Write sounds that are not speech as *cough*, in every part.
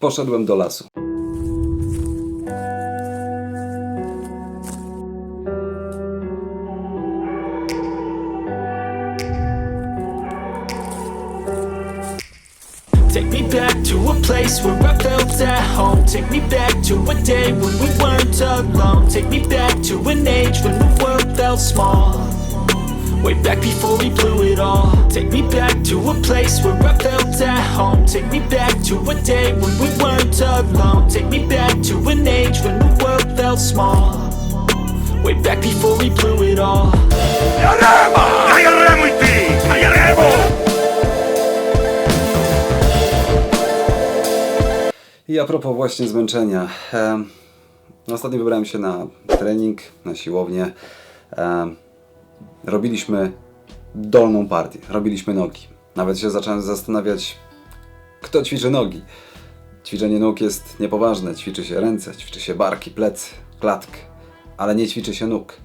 Poszedłem do lasu. Take me back to a place where I felt at home. Take me back to a day when we weren't alone. Take me back to an age when the world felt small. Way back before we blew it all. Take me back to a place where I felt at home. Take me back to a day when we weren't alone. Take me back to an age when the world felt small. Way back before we blew it all. I ty! A propos właśnie zmęczenia. ostatnio wybrałem się na trening, na siłownię. Robiliśmy dolną partię, robiliśmy nogi. Nawet się zacząłem zastanawiać, kto ćwiczy nogi. Ćwiczenie nóg jest niepoważne. Ćwiczy się ręce, ćwiczy się barki, plecy, klatkę, ale nie ćwiczy się nóg.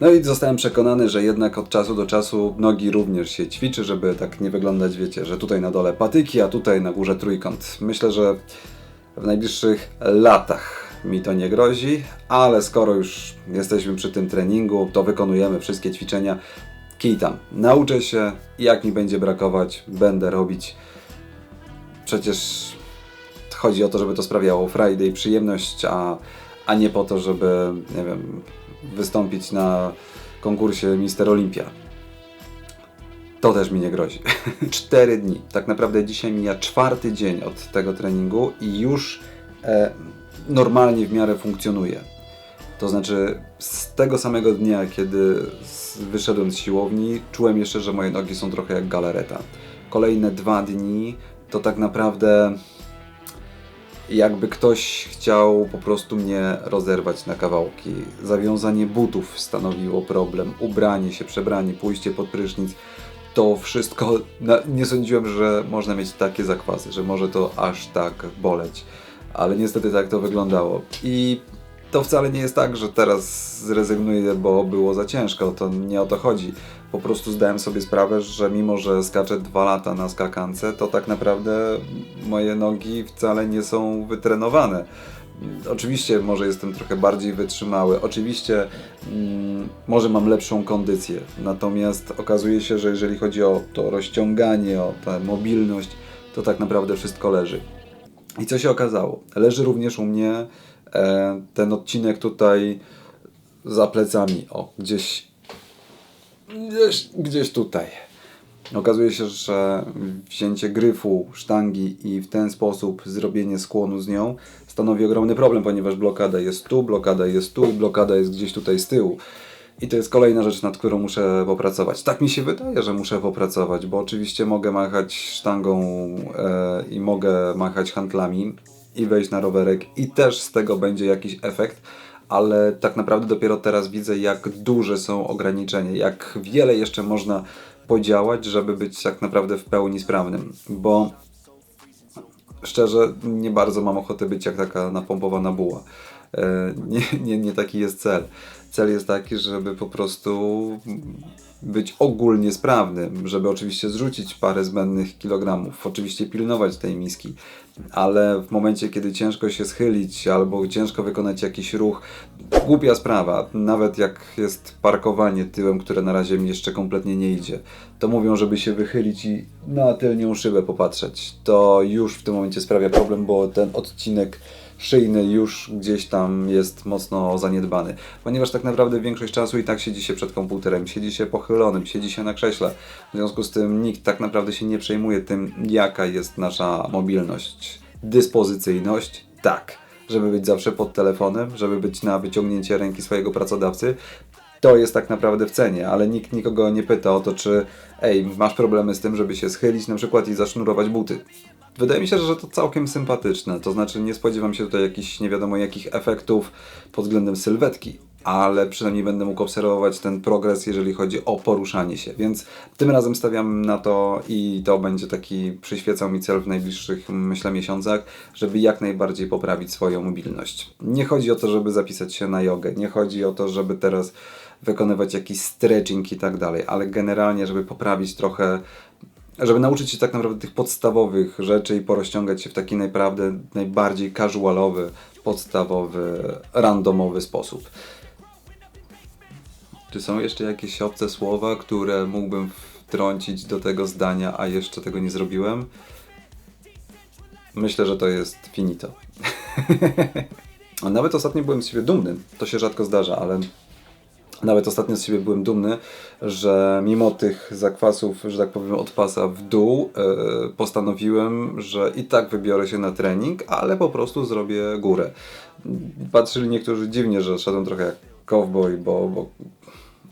No i zostałem przekonany, że jednak od czasu do czasu nogi również się ćwiczy, żeby tak nie wyglądać, wiecie, że tutaj na dole patyki, a tutaj na górze trójkąt. Myślę, że w najbliższych latach mi to nie grozi, ale skoro już jesteśmy przy tym treningu, to wykonujemy wszystkie ćwiczenia. Kij tam. Nauczę się, jak mi będzie brakować, będę robić. Przecież chodzi o to, żeby to sprawiało Friday przyjemność, a, a nie po to, żeby, nie wiem, wystąpić na konkursie Mister Olympia. To też mi nie grozi. *laughs* Cztery dni. Tak naprawdę dzisiaj mija czwarty dzień od tego treningu i już e, normalnie w miarę funkcjonuje. To znaczy, z tego samego dnia, kiedy wyszedłem z siłowni, czułem jeszcze, że moje nogi są trochę jak galareta. Kolejne dwa dni to tak naprawdę jakby ktoś chciał po prostu mnie rozerwać na kawałki. Zawiązanie butów stanowiło problem, ubranie się, przebranie, pójście pod prysznic. To wszystko, nie sądziłem, że można mieć takie zakwasy, że może to aż tak boleć. Ale niestety tak to wyglądało. I to wcale nie jest tak, że teraz zrezygnuję, bo było za ciężko. To nie o to chodzi. Po prostu zdałem sobie sprawę, że mimo, że skaczę dwa lata na skakance, to tak naprawdę moje nogi wcale nie są wytrenowane. Oczywiście może jestem trochę bardziej wytrzymały, oczywiście mm, może mam lepszą kondycję, natomiast okazuje się, że jeżeli chodzi o to rozciąganie, o tę mobilność, to tak naprawdę wszystko leży. I co się okazało? Leży również u mnie e, ten odcinek tutaj za plecami, o, gdzieś, gdzieś, gdzieś tutaj. Okazuje się, że wzięcie gryfu, sztangi i w ten sposób zrobienie skłonu z nią stanowi ogromny problem, ponieważ blokada jest tu, blokada jest tu i blokada jest gdzieś tutaj z tyłu. I to jest kolejna rzecz, nad którą muszę popracować. Tak mi się wydaje, że muszę popracować, bo oczywiście mogę machać sztangą e, i mogę machać handlami i wejść na rowerek i też z tego będzie jakiś efekt, ale tak naprawdę dopiero teraz widzę, jak duże są ograniczenia, jak wiele jeszcze można podziałać, żeby być tak naprawdę w pełni sprawnym, bo szczerze nie bardzo mam ochotę być jak taka napompowana buła. E, Nie, nie, nie taki jest cel. Cel jest taki, żeby po prostu być ogólnie sprawnym, żeby oczywiście zrzucić parę zbędnych kilogramów, oczywiście pilnować tej miski, ale w momencie, kiedy ciężko się schylić albo ciężko wykonać jakiś ruch, głupia sprawa, nawet jak jest parkowanie tyłem, które na razie mi jeszcze kompletnie nie idzie, to mówią, żeby się wychylić i na tylnią szybę popatrzeć. To już w tym momencie sprawia problem, bo ten odcinek szyjny już gdzieś tam jest mocno zaniedbany. Ponieważ tak naprawdę większość czasu i tak siedzi się przed komputerem, siedzi się pochylonym, siedzi się na krześle. W związku z tym nikt tak naprawdę się nie przejmuje tym, jaka jest nasza mobilność. Dyspozycyjność, tak. Żeby być zawsze pod telefonem, żeby być na wyciągnięcie ręki swojego pracodawcy, to jest tak naprawdę w cenie, ale nikt nikogo nie pyta o to, czy ej, masz problemy z tym, żeby się schylić na przykład i zasznurować buty. Wydaje mi się, że to całkiem sympatyczne, to znaczy nie spodziewam się tutaj jakichś nie wiadomo jakich efektów pod względem sylwetki, ale przynajmniej będę mógł obserwować ten progres, jeżeli chodzi o poruszanie się, więc tym razem stawiam na to i to będzie taki przyświecał mi cel w najbliższych, myślę, miesiącach, żeby jak najbardziej poprawić swoją mobilność. Nie chodzi o to, żeby zapisać się na jogę, nie chodzi o to, żeby teraz wykonywać jakiś stretching i tak dalej, ale generalnie, żeby poprawić trochę żeby nauczyć się tak naprawdę tych podstawowych rzeczy i porozciągać się w taki naprawdę najbardziej casualowy, podstawowy, randomowy sposób. Czy są jeszcze jakieś obce słowa, które mógłbym wtrącić do tego zdania, a jeszcze tego nie zrobiłem? Myślę, że to jest finito. *laughs* Nawet ostatnio byłem z siebie dumny. To się rzadko zdarza, ale nawet ostatnio z siebie byłem dumny, że mimo tych zakwasów, że tak powiem, od pasa w dół, e, postanowiłem, że i tak wybiorę się na trening, ale po prostu zrobię górę. Patrzyli niektórzy dziwnie, że szedłem trochę jak cowboy, bo, bo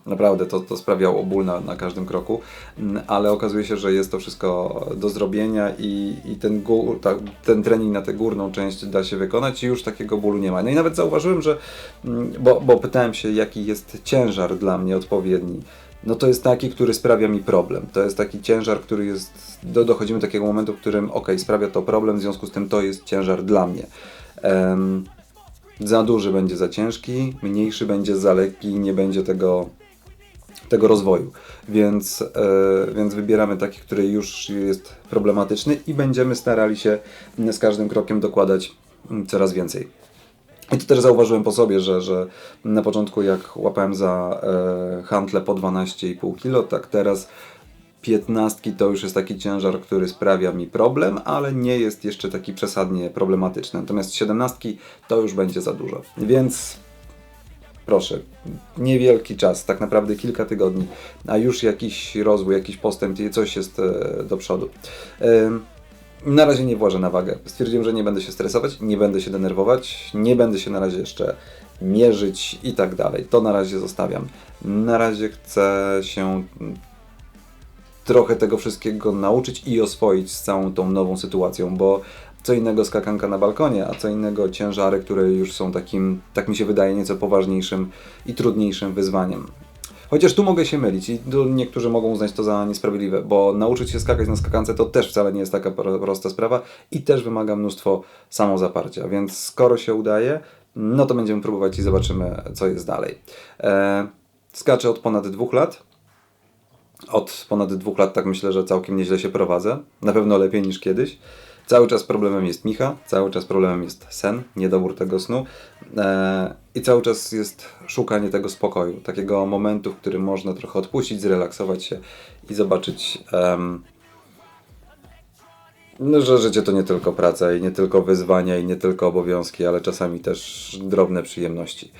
Naprawdę to, to sprawiało ból na, na każdym kroku, Mm, ale okazuje się, że jest to wszystko do zrobienia i, i ten, gór, ta, ten trening na tę górną część da się wykonać i już takiego bólu nie ma. No i nawet zauważyłem, że, mm, bo, bo pytałem się, jaki jest ciężar dla mnie odpowiedni. No to jest taki, który sprawia mi problem. To jest taki ciężar, który jest. Do, dochodzimy do takiego momentu, w którym ok, sprawia to problem, w związku z tym to jest ciężar dla mnie. Em, za duży będzie za ciężki, mniejszy będzie za lekki, nie będzie tego tego rozwoju. Więc, e, więc wybieramy taki, który już jest problematyczny i będziemy starali się z każdym krokiem dokładać mm, coraz więcej. I to też zauważyłem po sobie, że, że na początku jak łapałem za e, hantle po 12,5 kg, tak teraz 15 to już jest taki ciężar, który sprawia mi problem, ale nie jest jeszcze taki przesadnie problematyczny. Natomiast 17 to już będzie za dużo. Więc proszę, niewielki czas, tak naprawdę kilka tygodni, a już jakiś rozwój, jakiś postęp, coś jest e, do przodu. Na razie nie włażę na wagę. Stwierdziłem, że nie będę się stresować, nie będę się denerwować, nie będę się na razie jeszcze mierzyć i tak dalej. To na razie zostawiam. Na razie chcę się trochę tego wszystkiego nauczyć i oswoić z całą tą nową sytuacją, bo co innego skakanka na balkonie, a co innego ciężary, które już są takim, tak mi się wydaje, nieco poważniejszym i trudniejszym wyzwaniem. Chociaż tu mogę się mylić i niektórzy mogą uznać to za niesprawiedliwe, bo nauczyć się skakać na skakance to też wcale nie jest taka pro- prosta sprawa i też wymaga mnóstwo samozaparcia, więc skoro się udaje, no to będziemy próbować i zobaczymy, co jest dalej. E, skaczę od ponad dwóch lat, od ponad dwóch lat tak myślę, że całkiem nieźle się prowadzę. Na pewno lepiej niż kiedyś. Cały czas problemem jest Micha, cały czas problemem jest sen, niedobór tego snu e, i cały czas jest szukanie tego spokoju, takiego momentu, w którym można trochę odpuścić, zrelaksować się i zobaczyć, em, no, że życie to nie tylko praca i nie tylko wyzwania i nie tylko obowiązki, ale czasami też drobne przyjemności.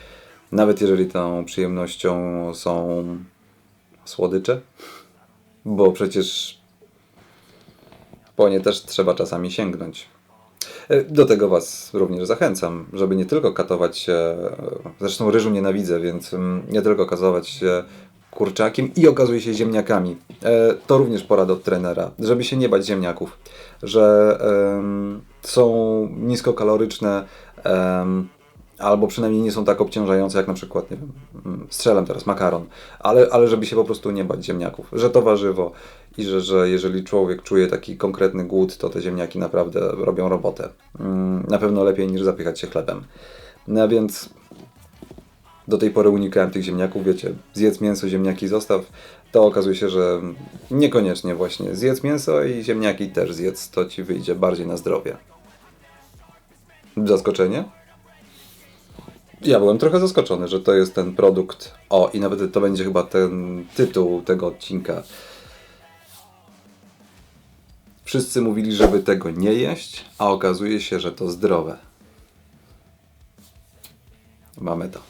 Nawet jeżeli tą przyjemnością są słodycze, bo przecież po nie też trzeba czasami sięgnąć. E, Do tego Was również zachęcam, żeby nie tylko katować się, e, zresztą ryżu nienawidzę, więc mm, nie tylko katować się kurczakiem i okazuje się ziemniakami. E, To również porada od trenera, żeby się nie bać ziemniaków, że są niskokaloryczne, albo przynajmniej nie są tak obciążające jak na przykład, nie wiem, mm, strzelam teraz makaron, ale, ale żeby się po prostu nie bać ziemniaków, że to warzywo i że, że jeżeli człowiek czuje taki konkretny głód, to te ziemniaki naprawdę robią robotę. Mm, Na pewno lepiej niż zapychać się chlebem. No więc do tej pory unikałem tych ziemniaków, wiecie, zjedz mięso, ziemniaki zostaw, to okazuje się, że niekoniecznie właśnie zjedz mięso i ziemniaki też zjedz, to ci wyjdzie bardziej na zdrowie. Zaskoczenie? Ja byłem trochę zaskoczony, że to jest ten produkt. O, i nawet to będzie chyba ten tytuł tego odcinka. Wszyscy mówili, żeby tego nie jeść, a okazuje się, że to zdrowe. Mamy to.